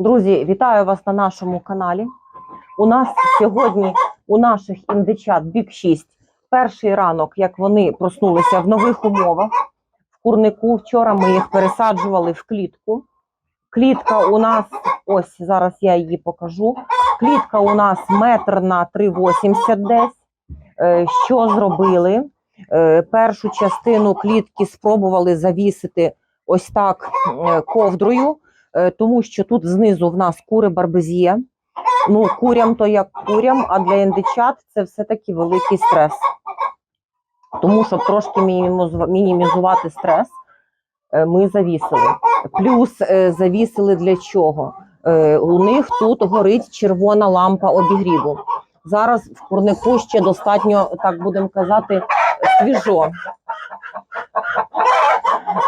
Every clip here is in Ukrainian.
Друзі, вітаю вас на нашому каналі. У нас сьогодні у наших індичат Бік 6 перший ранок, як вони проснулися в нових умовах. В курнику вчора ми їх пересаджували в клітку. Клітка у нас, ось зараз я її покажу. Клітка у нас метр на 3,80 десь. Е, Що зробили? Е, Першу частину клітки спробували завісити ось так е, ковдрою тому що тут знизу в нас кури барбезє. Ну, курям то як курям, а для індичат це все-таки великий стрес. Тому, щоб трошки мінімізувати стрес, е, ми завісили. Плюс е, завісили для чого? Е, У них тут горить червона лампа обігріву. Зараз в курнику ще достатньо, так будемо казати, свіжо.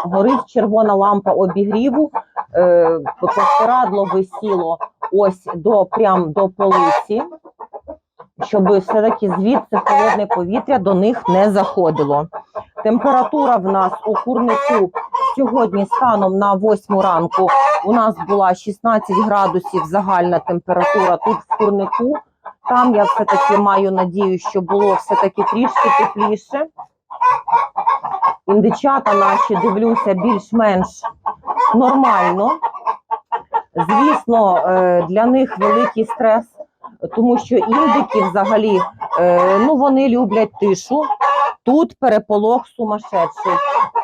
Горить червона лампа обігріву, е, простирадло висіло ось до прям до полиці, щоб все-таки звідси холодне повітря до них не заходило. Температура в нас у курнику сьогодні станом на 8 ранку у нас була 16 градусів загальна температура тут в курнику. Там я все-таки маю надію, що було все-таки трішки тепліше. Індичата наші дивлюся більш-менш нормально. Звісно, е, для них великий стрес, тому що індики взагалі е, ну, вони люблять тишу. Тут переполох сумасшедший.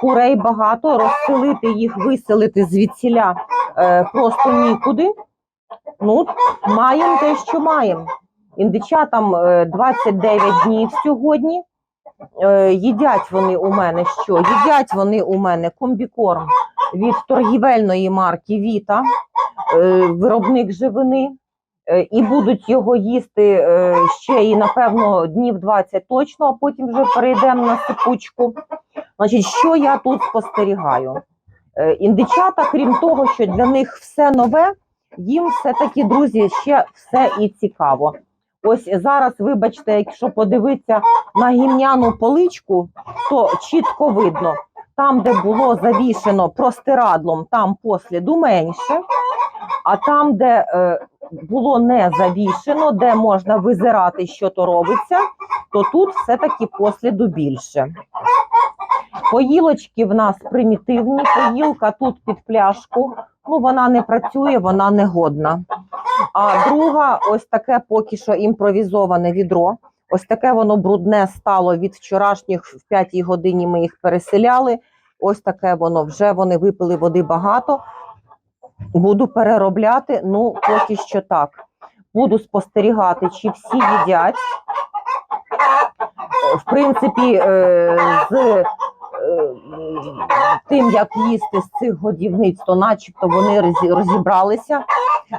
Курей багато, розселити їх, виселити звідсіля е, просто нікуди. Ну, маємо те, що маємо. Індичатам е, 29 днів сьогодні. Е, Їдять вони у мене що? Їдять вони у мене комбікорм від торгівельної марки Віта, е, виробник живини, Е, і будуть його їсти ще і, напевно, днів 20 точно, а потім вже перейдемо на сипучку. Значить, що я тут спостерігаю? Індичата, крім того, що для них все нове, їм все-таки, друзі, ще все і цікаво. Ось зараз, вибачте, якщо подивитися на гімняну поличку, то чітко видно, там, де було завішено простирадлом, там посліду менше, а там, де е, було не завішено, де можна визирати, що то робиться, то тут все-таки посліду більше. Поїлочки в нас примітивні, поїлка тут під пляшку, ну вона не працює, вона не годна. А друга, ось таке поки що імпровізоване відро. Ось таке воно брудне стало від вчорашніх в п'ятій годині. Ми їх переселяли. Ось таке воно вже вони випили води багато. Буду переробляти. Ну, поки що так. Буду спостерігати, чи всі їдять. В принципі, е, з тим, як їсти з цих годівниць, то начебто вони розібралися.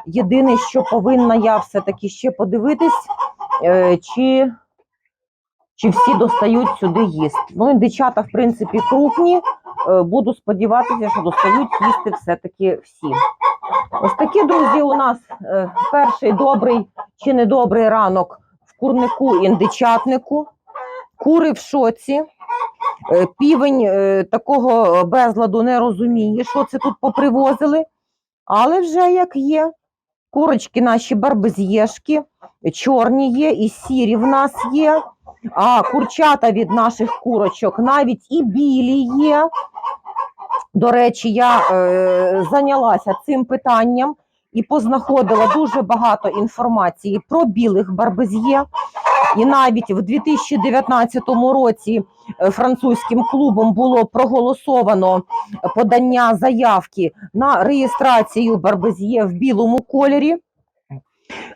Єдине, що повинна я все-таки ще подивитись, е, чи, чи всі достають сюди їсти. Ну, індичата, в принципі, крупні. Е, Буду сподіватися, що достають їсти все-таки всі. Ось такі, друзі, у нас е, перший добрий чи недобрий ранок в курнику індичатнику. Кури в шоці. Е, Півень е, такого безладу не розуміє, що це тут попривозили. Але вже як є. Курочки наші барбезєшки, чорні є, і сірі в нас є. А курчата від наших курочок навіть і білі є. До речі, я е, зайнялася цим питанням і познаходила дуже багато інформації про білих барбезє. І навіть в 2019 році е, французьким клубом було проголосовано подання заявки на реєстрацію барбезє в білому кольорі.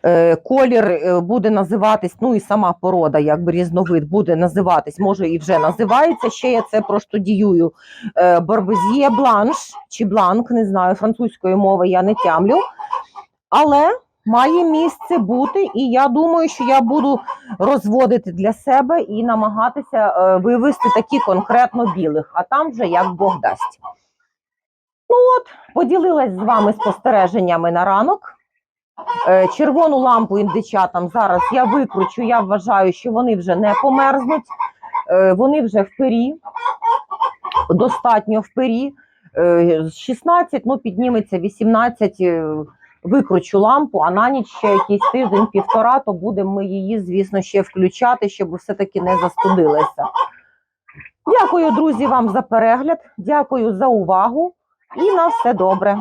Е, Колір е, буде називатись, ну і сама порода, якби різновид буде називатись, може і вже називається. Ще я це проштудіюю. Борбезє бланш чи бланк, не знаю, французької мови я не тямлю. Але має місце бути, і я думаю, що я буду розводити для себе і намагатися е, вивести такі конкретно білих, а там вже як Бог дасть. Ну от, поділилась з вами спостереженнями на ранок. Е, Червону лампу індичатам зараз я викручу. Я вважаю, що вони вже не померзнуть, Е, вони вже в пері, достатньо в пері. Е, 16, ну підніметься 18, е, викручу лампу, а на ніч ще якийсь тиждень-півтора, то будемо ми її, звісно, ще включати, щоб все-таки не застудилася. Дякую, друзі, вам за перегляд. Дякую за увагу і на все добре.